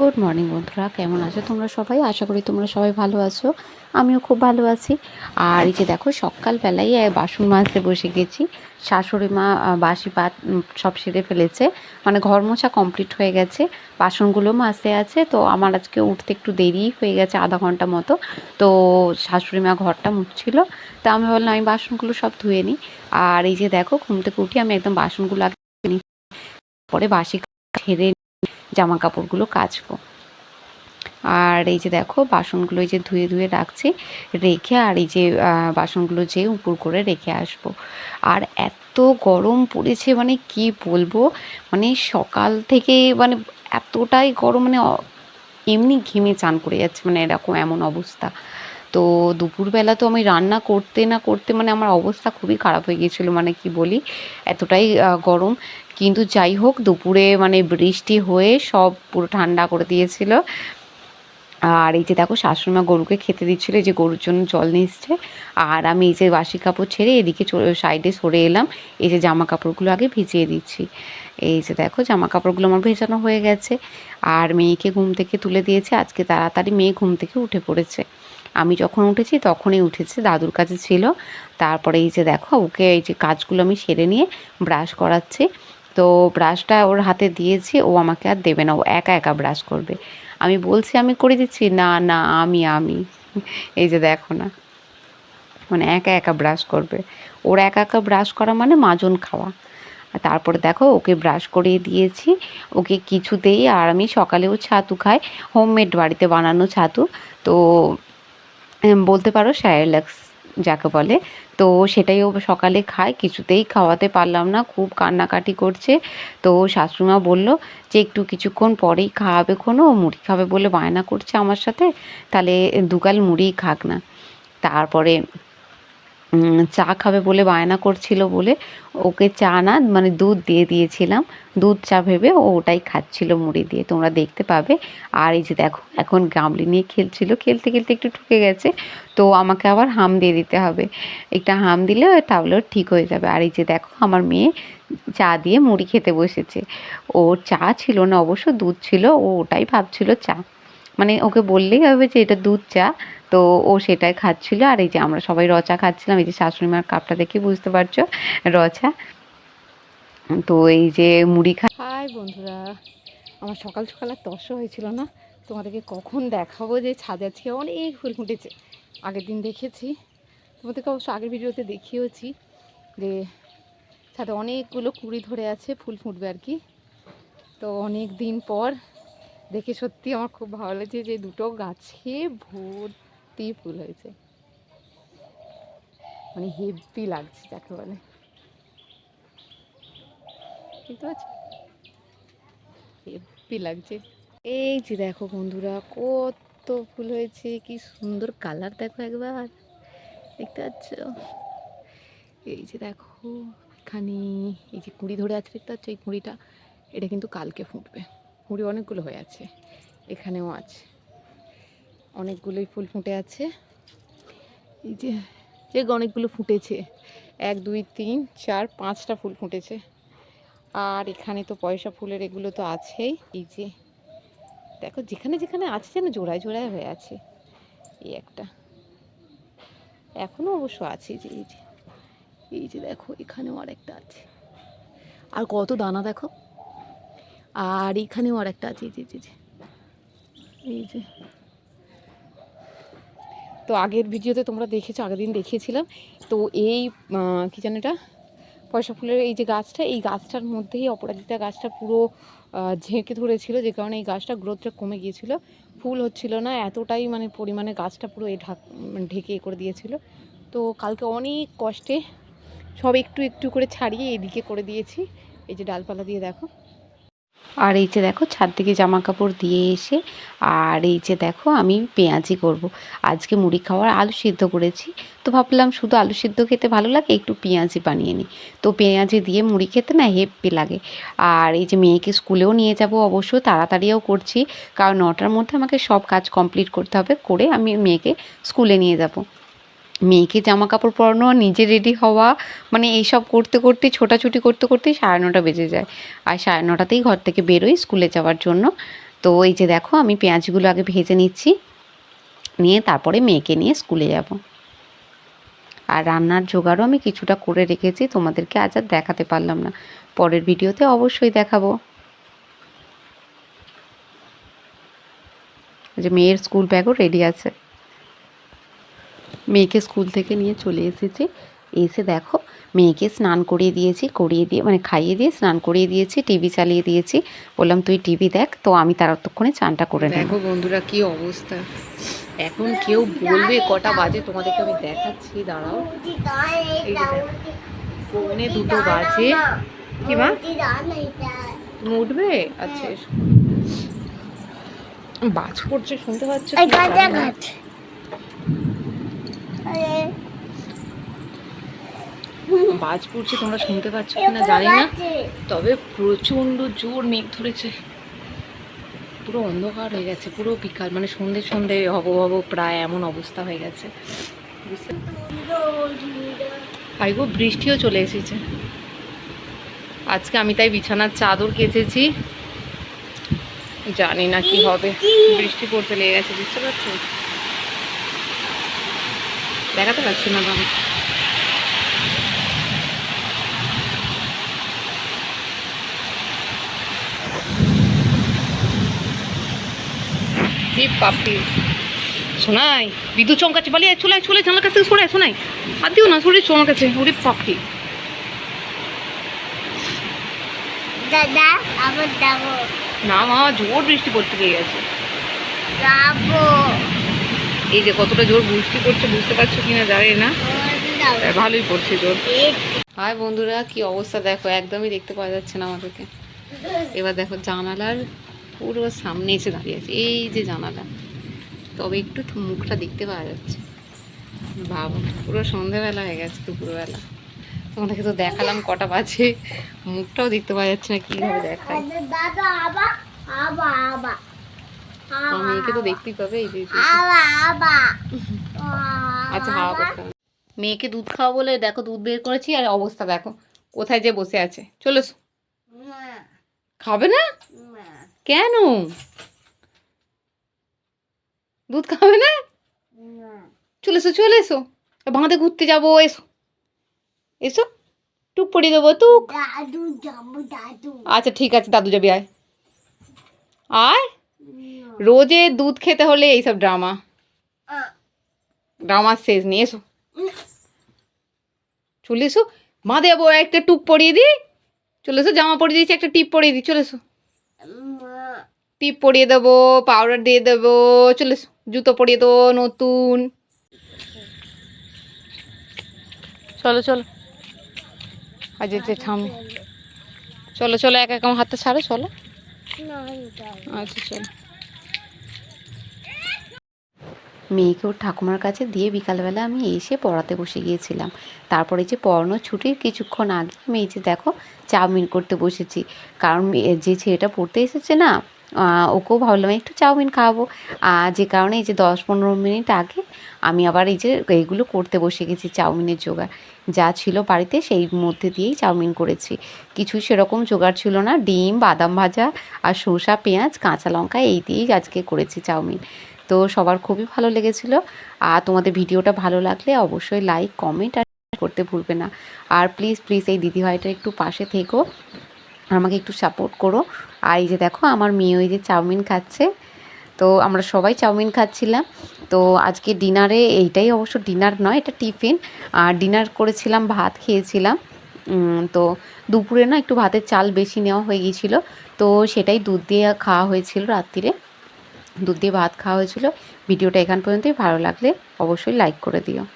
Good morning বন্ধুরা। কেমন আছো তোমরা সবাই? আশা করি তোমরা সবাই ভালো আছো। আমিও খুব ভালো আছি। আর এই যে দেখো সকালবেলায় আহ, বাসন মাজতে বসে গেছি। শাশুড়ি মা বাসি পাত সব সেরে ফেলেছে। মানে ঘর মোছা কমপ্লিট হয়ে গেছে। বাসনগুলো মাজতে আছে। তো আমার আজকে উঠতে একটু দেরি হয়ে গেছে আধা ঘণ্টা মতো। তো শাশুড়ি মা ঘরটা মুছছিল। তা আমি বললাম আমি বাসনগুলো সব ধুয়ে নিই। আর এই যে দেখো ঘুম থেকে উঠি আমি একদম বাসনগুলো আগে। পরে বাসি ছেড়ে জামা কাপড়গুলো কাচবো। আর এই যে দেখো, বাসনগুলো এই যে ধুয়ে ধুয়ে রাখছি, রেখে আর এই যে বাসনগুলো যে উপর করে রেখে আসব। আর এত গরম পড়েছে মানে কি বলব? মানে সকাল থেকে মানে এতটাই গরম মানে এমনি ঘেমে চান করে যাচ্ছে মানে এরকম এমন অবস্থা। তো দুপুরবেলা তো আমি রান্না করতে না করতে মানে আমার অবস্থা খুবই খারাপ হয়ে গিয়েছিল মানে কি বলি? এতটাই গরম। কিন্তু যাই হোক দুপুরে মানে বৃষ্টি হয়ে সব পুরো ঠান্ডা করে দিয়েছিল। আর এই যে দেখো, শাশুড়িমা গরুকে খেতে দিচ্ছিল যে গরুর জন্য জল এসছে। আর আমি এই যে বাসি কাপড় ছেড়ে এদিকে সাইডে সরে এলাম, এই যে জামা কাপড়গুলো আগে ভিজিয়ে দিচ্ছি। এই যে দেখো, জামা কাপড়গুলো আমার ভেজানো হয়ে গেছে। আর মেয়েকে ঘুম থেকে তুলে দিয়েছে, আজকে তাড়াতাড়ি মেয়ে ঘুম থেকে উঠে পড়েছে। আমি যখন উঠেছি, তখনই উঠেছে, দাদুর কাছে ছিল। তারপরে এই যে দেখো, ওকে এই যে কাজগুলো আমি সেরে নিয়ে ব্রাশ করাচ্ছি। তো ব্রাশটা ওর হাতে দিয়েছি, ও আমাকে আর দেবে না, ও একা একা ব্রাশ করবে। আমি বলছি, আমি করে দিচ্ছি? না না, আমি আমি। এই যে দেখো না। মানে একা একা ব্রাশ করবে। ওর একা একা ব্রাশ করা মানে মাজন খাওয়া। আর তারপরে দেখো, ওকে ব্রাশ করিয়ে দিয়েছি। ওকে কিছুতেই, আর আমি সকালেও ছাতু খাই। হোমমেড বাড়িতে বানানো ছাতু। তো বলতে পারো স্যারেলাক্স যাকে বলে। তো সেটাই ও সকালে খায়, কিছুতেই খাওয়াতে পারলাম না, খুব কান্নাকাটি করছে। তো শাশুড়িমা বলল যে, একটু কিছুক্ষণ পরেই খাওয়াবে কোনো, মুড়ি খাবে বলে বায়না করছে আমার সাথে, তাহলে দুগাল মুড়ি খাক না। তারপরে চা খাবে বলে, বায়না করছিল বলে ওকে চা না মানে দুধ দিয়ে দিয়েছিলাম। দুধ চা ভেবে ও ওটাই খাচ্ছিল মুড়ি দিয়ে। তোমরা দেখতে পাবে। আর এই যে দেখো, এখন গামলি নিয়ে খেলছিল। খেলতে খেলতে একটু ঠুকে গেছে। তো আমাকে আবার হাম দিয়ে দিতে হবে। একটা হাম দিলে তাহলে ঠিক হয়ে যাবে। আর এই যে দেখো, আমার মেয়ে চা দিয়ে মুড়ি খেতে বসেছে। ওর চা ছিল না, অবশ্য দুধ ছিল। ও ওটাই ভাবছিল চা। মানে ওকে বললেই হবে যে এটা দুধ চা। তো ও সেটাই খাচ্ছিল। আর এই যে আমরা সবাই রচা খাচ্ছিলাম, এই যে শাশুড়ি মার কাপটা দেখে বুঝতে পারছ রচা তো এই যে মুড়ি খা হাই বন্ধুরা, আমার সকাল সকাল আর তর্স হয়েছিল না। তোমাদেরকে কখন দেখাবো যে ছাদে আজকে অনেক ফুল ফুটেছে। আগের দিন দেখেছি। তোমাদেরকে অবশ্য আগের ভিডিওতে দেখিয়েওছি যে ছাদে অনেকগুলো কুড়ি ধরে আছে, ফুল ফুটবে আর কি। তো অনেক দিন পর দেখে সত্যি আমার খুব ভালো লাগছে যে দুটো গাছে ভর্তি ফুল হয়েছে। মানে হেভি লাগছে যাকে বলে। হেভি লাগছে। এই যে দেখো বন্ধুরা, কত ফুল হয়েছে, কি সুন্দর কালার দেখো একবার। দেখতে পাচ্ছ? এই যে দেখো, এখানে এই যে কুড়ি ধরে আছে, দেখতে পাচ্ছ? এই কুড়িটা, এটা কিন্তু কালকে ফুটবে। কুড়ি অনেকগুলো হয়ে আছে, এখানেও আছে। অনেকগুলোই ফুল ফুটে আছে। এই যে যে অনেকগুলো ফুটেছে। এক দুই তিন চার পাঁচটা ফুল ফুটেছে। আর এখানে তো পয়সা ফুলের এগুলো তো আছেই। এই যে দেখো যেখানে যেখানে আছে যেন জোড়ায় জোড়ায় হয়ে আছে। এই একটা। এখনও অবশ্য আছে যে এই যে এই যে দেখো এখানেও আরেকটা আছে। আর কত দানা দেখো। আর এখানেও আরেকটা আছে। এই যে এই যে, এই যে তো আগের ভিডিওতে তোমরা দেখেছ, আগের দিন দেখিয়েছিলাম। তো এই কী জানো এটা? পয়সা ফুলের এই যে গাছটা, এই গাছটার মধ্যেই অপরাজিতা গাছটা পুরো ঝেঁকে ধরেছিল। যে কারণে এই গাছটা গ্রোথটা কমে গিয়েছিল। ফুল হচ্ছিল না, এতটাই মানে পরিমাণে গাছটা পুরো এই ঢাক মানে ঢেকে এ করে দিয়েছিল। তো কালকে অনেক কষ্টে সব একটু একটু করে ছাড়িয়ে এদিকে করে দিয়েছি। এই যে ডালপালা দিয়ে দেখো। আর এই যে দেখো, ছাদ থেকে জামা কাপড় দিয়ে এসে, আর এই যে দেখো, আমি পেঁয়াজি করব। আজকে মুড়ি খাওয়ার আলু সিদ্ধ করেছি। তো ভাবলাম শুধু আলু সিদ্ধ খেতে ভালো লাগে, একটু পেঁয়াজি বানিয়ে নিই। তো পেঁয়াজি দিয়ে মুড়ি খেতে না হেব্বি লাগে। আর এই যে মেয়েকে স্কুলেও নিয়ে যাব অবশ্য, তাড়াতাড়িও করছি। কারণ নটার মধ্যে আমাকে সব কাজ কমপ্লিট করতে হবে, করে আমি মেয়েকে স্কুলে নিয়ে যাব। মেয়েকে জামা কাপড় পরানো, নিজে রেডি হওয়া মানে এইসব করতে করতে, ছোটাছুটি করতে করতেই সাড়ে নটা বেজে যায়। আর সাড়ে নটাতেই ঘর থেকে বেরোই স্কুলে যাওয়ার জন্য। তো এই যে দেখো, আমি পেঁয়াজগুলো আগে ভেজে নিচ্ছি। নিয়ে তারপরে মেয়েকে নিয়ে স্কুলে যাব। আর রান্নার জোগাড়ও আমি কিছুটা করে রেখেছি, তোমাদেরকে আজ আর দেখাতে পারলাম না। পরের ভিডিওতে অবশ্যই দেখাবো। যে মেয়ের স্কুল ব্যাগও রেডি আছে। মেয়েকে স্কুল থেকে নিয়ে চলে এসেছি। এসে দেখো মেয়েকে স্নান করিয়ে দিয়েছি করিয়ে দিয়ে মানে খাইয়ে দিয়ে স্নান করিয়ে দিয়েছি টিভি চালিয়ে দিয়েছি। বললাম তুই টিভি দেখ তো আমি তার অতক্ষণে চানটা করে নেব। দেখো বন্ধুরা কি অবস্থা। এখন কেউ বলবে কটা বাজে তোমাদেরকে আমি দেখাচ্ছি দাঁড়াও। এই পৌনে দুটো বাজে। কি মা? তুমি উঠবে? আচ্ছা বাজ পড়ছে শুনতে পাচ্ছ। বাজ পড়ছে তোমরা শুনতে পাচ্ছ কিনা জানি না। তবে প্রচণ্ড জোর মেঘ ধরেছে। পুরো অন্ধকার হয়ে গেছে পুরো বিকাল মানে সন্ধে সন্ধে হব হব প্রায় এমন অবস্থা হয়ে গেছে। বুঝতে আইগো বৃষ্টিও চলে এসেছে। আজকে আমি তাই বিছানার চাদর কেচেছি। জানি না কি হবে। বৃষ্টি পড়তে লেগে গেছে বুঝতে পারছ? দেখাতে পারছি না এই পাপি শোনাই বিদ্যুৎ চমকাচ্ছে বলে চলে চলে জানলার কাছ থেকে সরে শোনাই আর দিও না সরে চমকাচ্ছে ওরে পাপি দাদা আবার যাব। না মা জোর বৃষ্টি পড়তে লেগে গেছে। যাব। এই যে কতটা জোর বৃষ্টি পড়ছে বুঝতে পারছ কিনা জানি না। ভালোই পড়ছে জোর। হাই বন্ধুরা কি অবস্থা দেখো একদমই দেখতে পাওয়া যাচ্ছে না আমাদেরকে। এবার দেখো জানালার পুরো সামনে এসে দাঁড়িয়ে আছে। এই যে জানালা তবে একটু মুখটা দেখতে পাওয়া যাচ্ছে। ভাবো পুরো সন্ধেবেলা হয়ে গেছে দুপুরবেলা। তোমাদেরকে তো দেখালাম কটা বাজে। মুখটাও দেখতে পাওয়া যাচ্ছে না কীভাবে দেখায়। মেয়েকে তো দেখতেই পাবে এই আচ্ছা হাওয়া করতে মেয়েকে দুধ খাওয়া বলে দেখো দুধ বের করেছি আর অবস্থা দেখো কোথায় যে বসে আছে। চলে। খাবে না? কেন? দুধ খাবে না? চলে এসো চলে এসো। বাঁধে ঘুরতে যাব এসো। এসো। টুক পড়িয়ে দেবো টুক। আচ্ছা ঠিক আছে দাদু যাবি আয়। আয়। রোজে দুধ খেতে হলে এইসব ড্রামা ড্রামার শেষ নেই এসো। চলে এসো। মা যাব একটা টুক পরিয়ে দিই। চলে এসো জামা পরিয়ে দিয়েছি একটা টিপ পরিয়ে দিই। চলে এসো। টিপ পরিয়ে দেবো পাউডার দিয়ে দেবো চলে এসো। জুতো পরিয়ে দেবো নতুন। চলো চলো। আজ যেতে থামে। চলো চলো এক এক হাতে ছাড়ো চলো। আচ্ছা চলো। মেয়েকে ওর ঠাকুমার কাছে দিয়ে বিকালবেলা আমি এসে পড়াতে বসে গিয়েছিলাম। তারপরে যে পড়ানো ছুটির কিছুক্ষণ আগে আমি এই যে দেখো, চাউমিন করতে বসেছি। কারণ যে ছেলেটা পড়তে এসেছে না ওকেও ভাবলাম একটু চাউমিন আর যে কারণে এই যে দশ পনেরো মিনিট আগে আমি আবার এই যে এইগুলো করতে বসে গেছি চাউমিনের জোগাড়। যা ছিল বাড়িতে সেই মধ্যে দিয়েই চাউমিন করেছি। কিছু সেরকম জোগাড় ছিল না। ডিম, বাদাম ভাজা আর শসা, পেঁয়াজ, কাঁচা লঙ্কা এই দিয়েই আজকে করেছি চাউমিন। তো সবার খুবই ভালো লেগেছিল। আর তোমাদের ভিডিওটা ভালো লাগলে অবশ্যই লাইক কমেন্ট আর করতে ভুলবে না। আর প্লিজ প্লিজ এই দিদিভাইটার একটু পাশে থেকো। আমাকে একটু সাপোর্ট করো। আর এই যে দেখো, আমার মেয়ে ওই যে চাউমিন খাচ্ছে। তো আমরা সবাই চাউমিন খাচ্ছিলাম। তো আজকে ডিনারে এইটাই অবশ্য ডিনার নয়, এটা টিফিন। আর ডিনার করেছিলাম, ভাত খেয়েছিলাম। তো দুপুরে না একটু ভাতের চাল বেশি নেওয়া হয়ে গিয়েছিল। তো সেটাই দুধ দিয়ে খাওয়া হয়েছিল রাত্রিরে। দুধ দিয়ে ভাত খাওয়া হয়েছিল। ভিডিওটা এখান পর্যন্তই। ভালো লাগলে অবশ্যই লাইক করে দিও।